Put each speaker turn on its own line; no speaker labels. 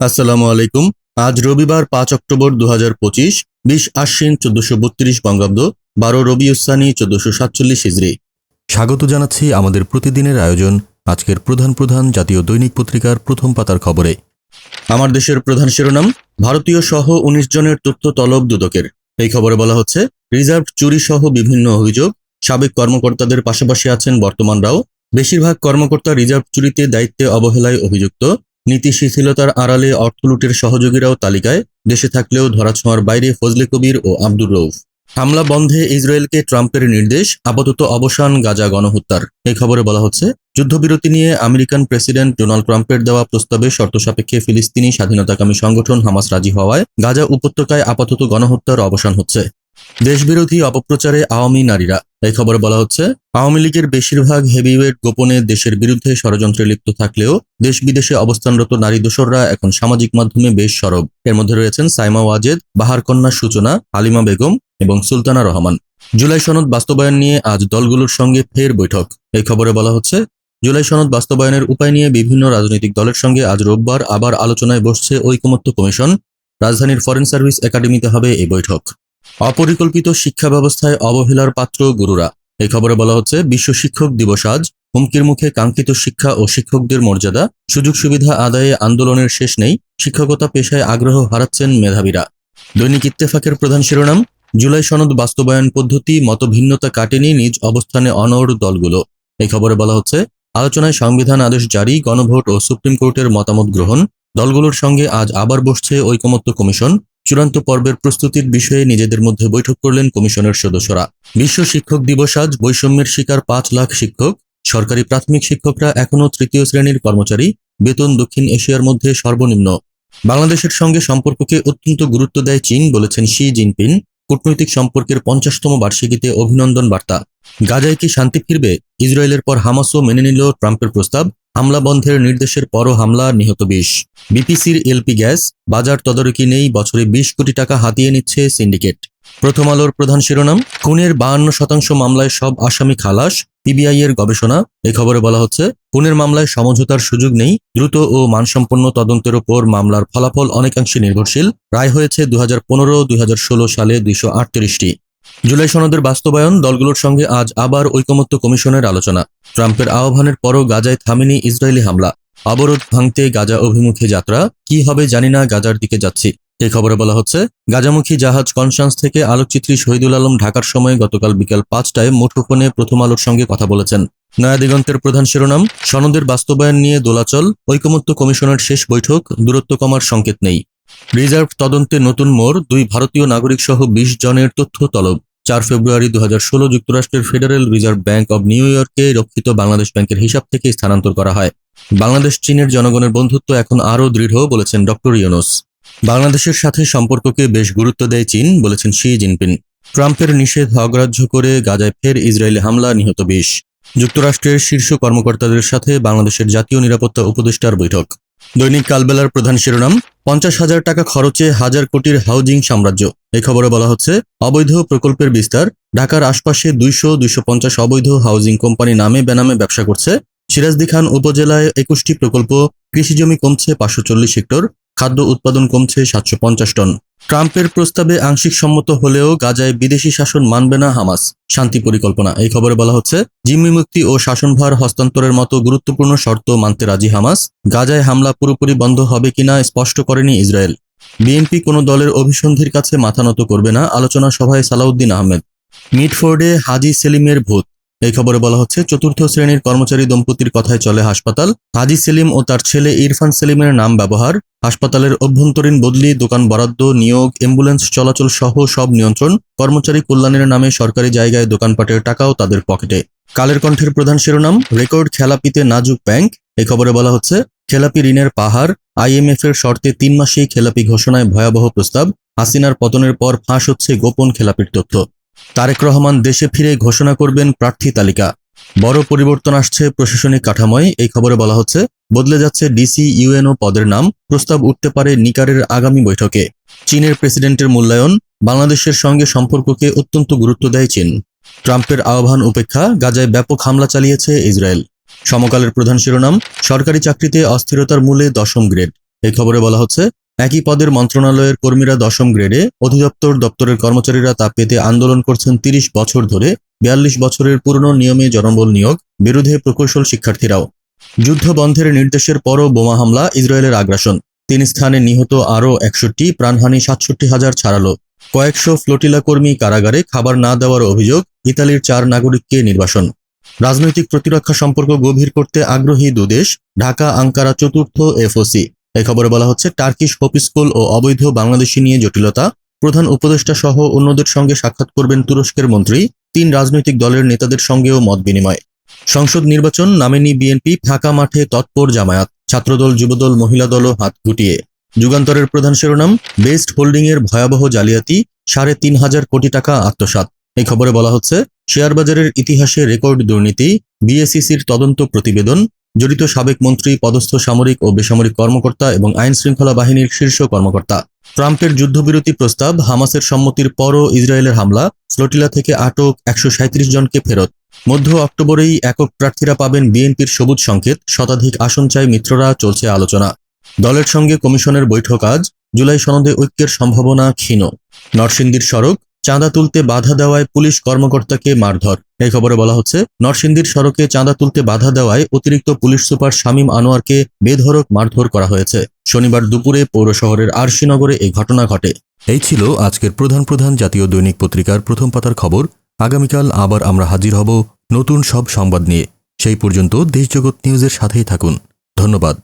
আসসালামু আলাইকুম। আজ রবিবার পাঁচ অক্টোবর দু হাজার পঁচিশ, বিশ আশ্বিন চোদ্দশো বত্রিশ বঙ্গাব্দ, বারো রবি উসানি চোদ্দশো সাতচল্লিশ হিজড়ি স্বাগত জানাচ্ছি আমাদের প্রতিদিনের আয়োজন, আজকের প্রধান প্রধান জাতীয় দৈনিক পত্রিকার প্রথম পাতার খবরে। আমার দেশের প্রধান শিরোনাম, ভারতীয় সহ উনিশ জনের তথ্য তলব দুদকের। এই খবরে বলা হচ্ছে, রিজার্ভ চুরি সহ বিভিন্ন অভিযোগ, সাবেক কর্মকর্তাদের পাশাপাশি আছেন বর্তমানরাও বেশিরভাগ কর্মকর্তা রিজার্ভ চুরিতে দায়িত্বে অবহেলায় অভিযুক্ত। নীতি শিথিলতার আড়ালে অর্থলুটের সহযোগীরাও তালিকায়, দেশে থাকলেও ধরাছোঁয়ার বাইরে ফজলে কবির ও আব্দুর রৌফ হামলা বন্ধে ইসরায়েলকে ট্রাম্পের নির্দেশ, আপাতত অবসান গাজা গণহত্যার। এই খবরে বলা হচ্ছে, যুদ্ধবিরতি নিয়ে আমেরিকান প্রেসিডেন্ট ডোনাল্ড ট্রাম্পের দেওয়া প্রস্তাবে শর্ত সাপেক্ষে ফিলিস্তিনি স্বাধীনতাকামী সংগঠন হামাস রাজি হওয়ায় গাজা উপত্যকায় আপাতত গণহত্যার অবসান হচ্ছে। দেশবিরোধী অপপ্রচারে আওয়ামী নারীরা এই খবরে বলা হচ্ছে, আওয়ামী লীগের বেশিরভাগ হেভিওয়েট গোপনে দেশের বিরুদ্ধে ষড়যন্ত্রে লিপ্ত থাকলেও দেশ বিদেশে অবস্থানরত নারী দোসররা এখন সামাজিক মাধ্যমে বেশ সরব। এর মধ্যে রয়েছেন সাইমা ওয়াজেদ, বাহার কন্যা সূচনা আলিমা বেগম এবং সুলতানা রহমান। জুলাই সনদ বাস্তবায়ন নিয়ে আজ দলগুলোর সঙ্গে ফের বৈঠক। এই খবরে বলা হচ্ছে, জুলাই সনদ বাস্তবায়নের উপায় নিয়ে বিভিন্ন রাজনৈতিক দলের সঙ্গে আজ রোববার আবার আলোচনায় বসছে ঐকমত্য কমিশন। রাজধানীর ফরেন সার্ভিস একাডেমিতে হবে এই বৈঠক। অপরিকল্পিত শিক্ষা ব্যবস্থায় অবহেলার পাত্র গুরুরা। এই খবরে বলা হচ্ছে, বিশ্ব শিক্ষক দিবস আজ। হুমকির মুখে কাঙ্ক্ষিত শিক্ষা ও শিক্ষকদের মর্যাদা, সুযোগ সুবিধা আদায়ে আন্দোলনের শেষ নেই, শিক্ষকতা পেশায় আগ্রহ হারাচ্ছেন মেধাবীরা। দৈনিক ইত্তেফাকের প্রধান শিরোনাম, জুলাই সনদ বাস্তবায়ন পদ্ধতি, মতভিন্নতা কাটেনি নিজ অবস্থানে অনড় দলগুলো। এই খবরে বলা হচ্ছে, আলোচনায় সংবিধান আদেশ জারি, গণভোট ও সুপ্রিম কোর্টের মতামত গ্রহণ, দলগুলোর সঙ্গে আজ আবার বসছে ঐকমত্য কমিশন। চূড়ান্ত পর্বের প্রস্তুতির বিষয়ে নিজেদের মধ্যে বৈঠক করলেন কমিশনের সদস্যরা। বিশ্ব শিক্ষক দিবস আজ বৈষম্যের শিকার পাঁচ লাখ শিক্ষক। সরকারি প্রাথমিক শিক্ষকরা এখনও তৃতীয় শ্রেণির কর্মচারী। বেতন দক্ষিণ এশিয়ার মধ্যে সর্বনিম্ন। বাংলাদেশের সঙ্গে সম্পর্ককে অত্যন্ত গুরুত্ব দেয় চীন, বলেছেন শি জিনপিং। কূটনৈতিক সম্পর্কের পঞ্চাশতম বার্ষিকীতে অভিনন্দন বার্তা। গাজায় কি শান্তি ফিরবে? ইসরায়েলের পর হামাসও মেনে নিল ট্রাম্পের প্রস্তাব। হামলা বন্ধের নির্দেশের পরও হামলা নিহত বিশ। বিপিসির এলপি গ্যাস, বাজার তদারকি নেই, বছরে বিশ কোটি টাকা হাতিয়ে নিচ্ছে সিন্ডিকেট। প্রথম আলোর প্রধান শিরোনাম, খুনের বাহান্ন শতাংশ মামলায় সব আসামি খালাস পিবিআই এর গবেষণা। এ খবরে বলা হচ্ছে, খুনের মামলায় সমঝোতার সুযোগ নেই, দ্রুত ও মানসম্পন্ন তদন্তের ওপর মামলার ফলাফল অনেকাংশে নির্ভরশীল। রায় হয়েছে দু হাজার পনেরো সালে দুইশো জুলাই সনদের বাস্তবায়ন দলগুলোর সঙ্গে আজ আবার ঐকমত্য কমিশনের আলোচনা। ট্রাম্পের আহ্বানের পরও গাজায় থামেনি ইসরায়েলি হামলা। অবরোধ ভাঙতে গাজা অভিমুখে যাত্রা? কি হবে জানি না, গাজার দিকে যাচ্ছি। এই খবরে বলা হচ্ছে, গাজামুখী জাহাজ কনসান্স থেকে আলোকচিত্রী শহীদুল আলম ঢাকার সময় গতকাল বিকাল পাঁচটায় মুঠোফোনে প্রথম আলোর সঙ্গে কথা বলেছেন। নয়া দিগন্তের প্রধান শিরোনাম, সনদের বাস্তবায়ন নিয়ে দোলাচল, ঐকমত্য কমিশনের শেষ বৈঠক, দূরত্ব কমার সংকেত নেই। রিজার্ভ তদন্তে নতুন মোড়, দুই ভারতীয় নাগরিক সহ বিশ জনের তথ্য তলব। চার ফেব্রুয়ারি দু হাজার ষোলো যুক্তরাষ্ট্রের federal reserve bank of New ইয়র্কে রক্ষিত বাংলাদেশ ব্যাংকের হিসাব থেকে স্থানান্তর করা হয়। বাংলাদেশ, চীনের জনগণের বন্ধুত্ব এখন আরও দৃঢ়, বলেছেন ডক্টর ইউনুস। বাংলাদেশের সাথে সম্পর্ককে বেশ গুরুত্ব দেয় চীন, বলেছেন শি জিনপিং। ট্রাম্পের নিষেধ অগ্রাহ্য করে গাজায় ফের ইসরায়েলি হামলা, নিহত বিশ। যুক্তরাষ্ট্রের শীর্ষ কর্মকর্তাদের সাথে বাংলাদেশের জাতীয় নিরাপত্তা উপদেষ্টার বৈঠক। দৈনিক কালবেলার প্রধান শিরোনাম, পঞ্চাশ হাজার টাকা খরচে হাজার কোটির হাউজিং সাম্রাজ্য। এই খবরে বলা হচ্ছে, অবৈধ প্রকল্পের বিস্তার, ঢাকার আশপাশে দুইশো দুইশো পঞ্চাশ অবৈধ হাউজিং কোম্পানি নামে বেনামে ব্যবসা করছে। সিরাজদি খান উপজেলায় একুশটি প্রকল্প কৃষি জমি কমছে পাঁচশো চল্লিশ হেক্টর। খাদ্য উৎপাদন কমছে সাতশো পঞ্চাশ টন। ট্রাম্পের প্রস্তাবে আংশিক সম্মত হলেও গাজায় বিদেশি শাসন মানবে না হামাস। শান্তি পরিকল্পনা। এই খবরে বলা হচ্ছে, জিম্মি মুক্তি ও শাসনভার হস্তান্তরের মতো গুরুত্বপূর্ণ শর্ত মানতে রাজি হামাস। গাজায় হামলা পুরোপুরি বন্ধ হবে কিনা স্পষ্ট করেনি ইসরায়েল। বিএনপি কোনো দলের অভিসন্ধির কাছে মাথা নত করবে না, আলোচনা সভায় সালাউদ্দিন আহমেদ। মিটফোর্ডে হাজি সেলিমের ভূত। এই খবরে বলা হচ্ছে, চতুর্থ শ্রেণির কর্মচারী দম্পতির কথায় চলে হাসপাতাল। হাজি সেলিম ও তার ছেলে ইরফান সেলিমের নাম ব্যবহার। হাসপাতালের অভ্যন্তরীণ বদলি, দোকান বরাদ্দ, নিয়োগ, অ্যাম্বুলেন্স চলাচল সহ সব নিয়ন্ত্রণ কর্মচারী কল্যাণের নামে সরকারি জায়গায় দোকানপাটের টাকাও তাদের পকেটে। কালের কণ্ঠের প্রধান শিরোনাম, রেকর্ড খেলাপিতে নাজুক ব্যাংক। এই খবরে বলা হচ্ছে, খেলাপি ঋণের পাহাড়। আইএমএফ এর শর্তে তিন মাসেই খেলাপি ঘোষণায় ভয়াবহ প্রস্তাব। হাসিনার পতনের পর ফাঁস হচ্ছে গোপন খেলাপির তথ্য। তারেক রহমান দেশে ফিরে ঘোষণা করবেন প্রার্থী তালিকা। বড় পরিবর্তন আসছে প্রশাসনিক কাঠামোয়। এই খবরে বলা হচ্ছে, বদলে যাচ্ছে ডিসি ইউএনও পদের নাম। প্রস্তাব উঠতে পারে নিকারের আগামী বৈঠকে। চীনের প্রেসিডেন্টের মূল্যায়ন, বাংলাদেশের সঙ্গে সম্পর্ককে অত্যন্ত গুরুত্ব দেয় চীন। ট্রাম্পের আহ্বান উপেক্ষা গাজায় ব্যাপক হামলা চালিয়েছে ইসরায়েল। সমকালের প্রধান শিরোনাম, সরকারি চাকরিতে অস্থিরতার মূলে দশম গ্রেড। এই খবরে বলা হচ্ছে একই পদের মন্ত্রণালয়ের কর্মীরা দশম গ্রেডে, অধিদপ্তর দপ্তরের কর্মচারীরা তা পেতে আন্দোলন করছেন তিরিশ বছর ধরে, বিয়াল্লিশ বছরের পুরনো নিয়মে জনবল নিয়োগ, বিরুদ্ধে প্রকৌশল শিক্ষার্থীরাও। যুদ্ধ বন্ধের নির্দেশের পরও বোমা হামলা, ইসরায়েলের আগ্রাসন। তিন স্থানে নিহত আরও একষট্টি, প্রাণহানি সাতষট্টি হাজার ছাড়ালো। কয়েকশো ফ্লোটিলা কর্মী কারাগারে খাবার না দেওয়ার অভিযোগ, ইতালির চার নাগরিককে নির্বাসন। রাজনৈতিক প্রতিরক্ষা সম্পর্ক গভীর করতে আগ্রহী দুদেশ ঢাকা আঙ্কারা চতুর্থ এফওসি। এই খবরে বলা হচ্ছে, টার্কিশ হোপ স্কুল ও অবৈধ বাংলাদেশি নিয়ে জটিলতা। প্রধান উপদেষ্টা সহ অন্যদের সঙ্গে সাক্ষাৎ করবেন তুরস্কের মন্ত্রী। তিন রাজনৈতিক দলের নেতাদের সঙ্গেও মত বিনিময়। সংসদ নির্বাচন নামেনি বিএনপি, ফাঁকা মাঠে তৎপর জামায়াত। ছাত্রদল, যুবদল, মহিলা দলও হাত গুটিয়ে। যুগান্তরের প্রধান শিরোনাম, বেস্ট হোল্ডিংয়ের ভয়াবহ জালিয়াতি, সাড়ে তিন হাজার কোটি টাকা আত্মসাৎ। এই খবরে বলা হচ্ছে শেয়ার বাজারের ইতিহাসে রেকর্ড দুর্নীতি, বিএসইসির তদন্ত প্রতিবেদন জড়িত সাবেক মন্ত্রী, পদস্থ সামরিক ও বেসামরিক কর্মকর্তা এবং আইন শৃঙ্খলা বাহিনীর শীর্ষ কর্মকর্তা। ট্রাম্পের যুদ্ধবিরতি প্রস্তাব, হামাসের সম্মতির পরও ইসরায়েলের হামলা ফ্লোটিলা থেকে আটক একশো জনকে ফেরত। মধ্য অক্টোবরেই একক প্রার্থীরা পাবেন বিএনপির সবুজ সংকেত, শতাধিক আসন চাই মিত্ররা, চলছে আলোচনা। দলের সঙ্গে কমিশনের বৈঠক আজ, জুলাই সনদে ঐক্যের সম্ভাবনা ক্ষীণ। নরসিংদীর সড়ক চাঁদা তুলতে বাধা দেওয়ায় পুলিশ কর্মকর্তাকে মারধর। এই খবরে বলা হচ্ছে, নরসিংদীর সড়কে চাঁদা তুলতে বাধা দেওয়ায় অতিরিক্ত পুলিশ সুপার শামীম আনোয়ারকে বেধড়ক মারধর করা হয়েছে। শনিবার দুপুরে পৌর শহরের আরশিনগরে এই ঘটনা ঘটে। এই ছিল আজকের প্রধান প্রধান জাতীয় দৈনিক পত্রিকার প্রথম পাতার খবর। আগামীকাল আবার আমরা হাজির হব নতুন সব সংবাদ নিয়ে। সেই পর্যন্ত দেশজগৎ নিউজের সাথেই থাকুন। ধন্যবাদ।